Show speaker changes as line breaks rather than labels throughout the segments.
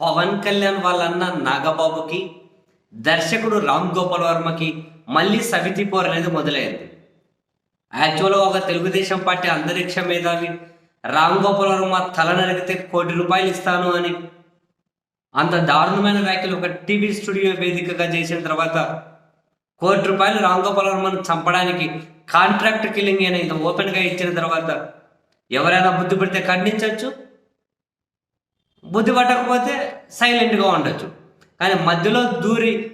పవన్ కళ్యాణ్ వాళ్ళన్న నాగబాబుకి దర్శకుడు రామ్ గోపాల్ వర్మకి మళ్ళీ సవితి పోర్ అనేది మొదలైంది. యాక్చువల్గా ఒక తెలుగుదేశం పార్టీ అంతరిక్ష మేధావి రామ్ గోపాల్ వర్మ తల నరిగితే కోటి రూపాయలు ఇస్తాను అని అంత దారుణమైన వ్యాఖ్యలు ఒక టీవీ స్టూడియో వేదికగా చేసిన తర్వాత కోటి రూపాయలు రామ్ గోపాల్ వర్మను చంపడానికి కాంట్రాక్ట్ కిల్లింగ్ అని ఇంత ఓపెన్గా ఇచ్చిన తర్వాత ఎవరైనా బుద్ధి పెడితే ఖండించవచ్చు బుద్ధి పట్టకపోతే సైలెంట్గా ఉండొచ్చు. కానీ మధ్యలో దూరి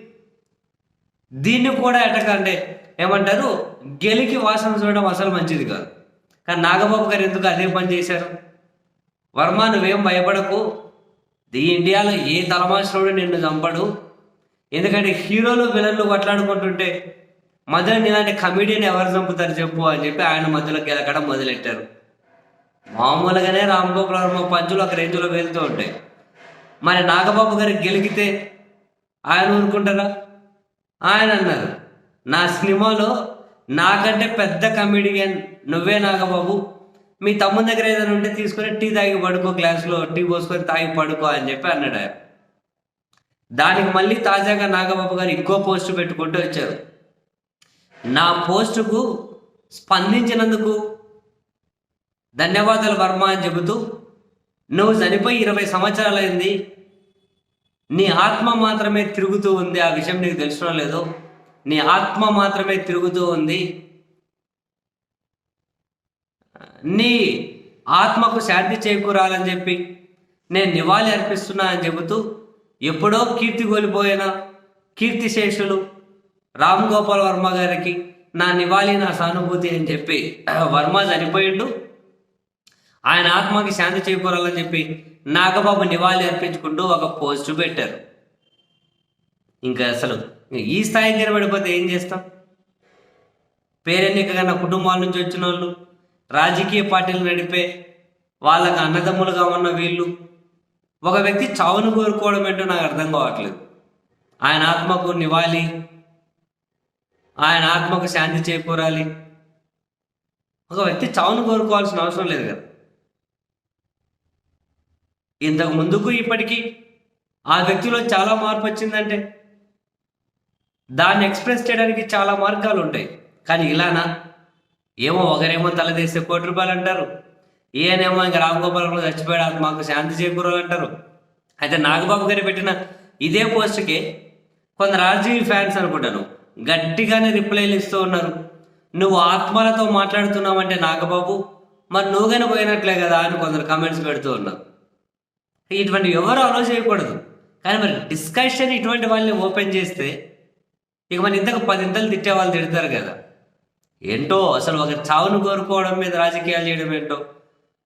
దీన్ని కూడా ఎటకంటే ఏమంటారు? గెలికి వాసన చూడడం అసలు మంచిది కాదు. కానీ నాగబాబు గారు ఎందుకు అదే పని చేశారు? వర్మ నువ్వేం భయపడకు. ది ఇండియాలో ఏ తలమాసుడు నిన్ను చంపడు. ఎందుకంటే హీరోలు విలన్లు కొట్లాడుకుంటుంటే మధ్యలో ఇలాంటి కమిడియన్ ఎవరు చంపుతారు చెప్పు అని చెప్పి ఆయన మధ్యలో గెలకడం మొదలెట్టారు. మామూలుగానే రామ్ వర్మ పంచులు ఒక రేంజ్లో వెళ్తూ ఉంటాయి. మరి నాగబాబు గారు గెలిగితే ఆయన ఊరుకుంటారా? ఆయన అన్నారు. నా సినిమాలో నాకంటే పెద్ద కమెడియన్ నువ్వే నాగబాబు. మీ తమ్ముని దగ్గర ఏదైనా ఉంటే తీసుకొని టీ తాగి పడుకో గ్లాసులో టీ పోసుకొని తాగి పడుకో అని చెప్పి అన్నాడు ఆయన. దానికి మళ్ళీ తాజాగా నాగబాబు గారు ఇంకో పోస్ట్ పెట్టుకుంటూ వచ్చారు. నా పోస్టుకు స్పందించినందుకు ధన్యవాదాలు వర్మ అని చెబుతూ నువ్వు చనిపోయి ఇరవై సంవత్సరాలైంది. నీ ఆత్మ మాత్రమే తిరుగుతూ ఉంది. ఆ విషయం నీకు తెలిసిన లేదు. నీ ఆత్మ మాత్రమే తిరుగుతూ ఉంది. నీ ఆత్మకు శాంతి చేకూరాలని చెప్పి నేను నివాళి అర్పిస్తున్నా అని చెబుతూ ఎప్పుడో కీర్తి కోల్పోయిన కీర్తిశేషులు రామ్ గోపాల్ వర్మ గారికి నా నివాళి నా సానుభూతి అని చెప్పి వర్మ చనిపోయిండు. ఆయన ఆత్మకి శాంతి చేకూరాలని చెప్పి నాగబాబు నివాళి అర్పించుకుంటూ ఒక పోస్ట్ పెట్టారు. ఇంకా అసలు ఈ స్థాయికి నిలబడిపోతే ఏం చేస్తాం? పేరెన్నిక కన్నా కుటుంబాల నుంచి వచ్చిన వాళ్ళు రాజకీయ పార్టీలు నడిపే వాళ్ళకి అన్నదమ్ములుగా ఉన్న వీళ్ళు ఒక వ్యక్తి చావును కోరుకోవడం ఏంటో నాకు అర్థం కావట్లేదు. ఆయన ఆత్మకు నివాళి ఆయన ఆత్మకు శాంతి చేకూరాలి. ఒక వ్యక్తి చావును కోరుకోవాల్సిన అవసరం లేదు కదా. ఇంతకు ముందుకు ఇప్పటికీ ఆ వ్యక్తిలో చాలా మార్పు వచ్చిందంటే దాన్ని ఎక్స్ప్రెస్ చేయడానికి చాలా మార్గాలు ఉంటాయి. కానీ ఇలానా? ఏమో ఒకరేమో తలదేస్తే కోటి రూపాయలు అంటారు. ఈయనేమో ఇంకా రామగోపాల్ చచ్చిపోయాడు మాకు శాంతి చేకూరాలంటారు అయితే నాగబాబు గారు పెట్టిన ఇదే పోస్ట్కి కొందరు ఆర్జీవీ ఫ్యాన్స్ అనుకుంటాను గట్టిగానే రిప్లైలు ఇస్తూ ఉన్నారు. నువ్వు ఆత్మలతో మాట్లాడుతున్నావంటే నాగబాబు మరి నువ్వుగానే పోయినట్లే కదా అని కొందరు కమెంట్స్ పెడుతూ ఉన్నారు. ఇటువంటి ఎవరు అలో చేయకూడదు. కానీ మరి డిస్కషన్ ఇటువంటి వాళ్ళని ఓపెన్ చేస్తే ఇక మన ఇంతకు పదింతలు తిట్టే వాళ్ళు తిడతారు కదా. ఏంటో అసలు ఒకరి చావును కోరుకోవడం మీద రాజకీయాలు చేయడం ఏంటో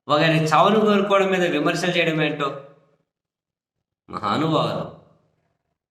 ఒకరి చావును కోరుకోవడం మీద విమర్శలు చేయడం ఏంటో. మహానుభావులు.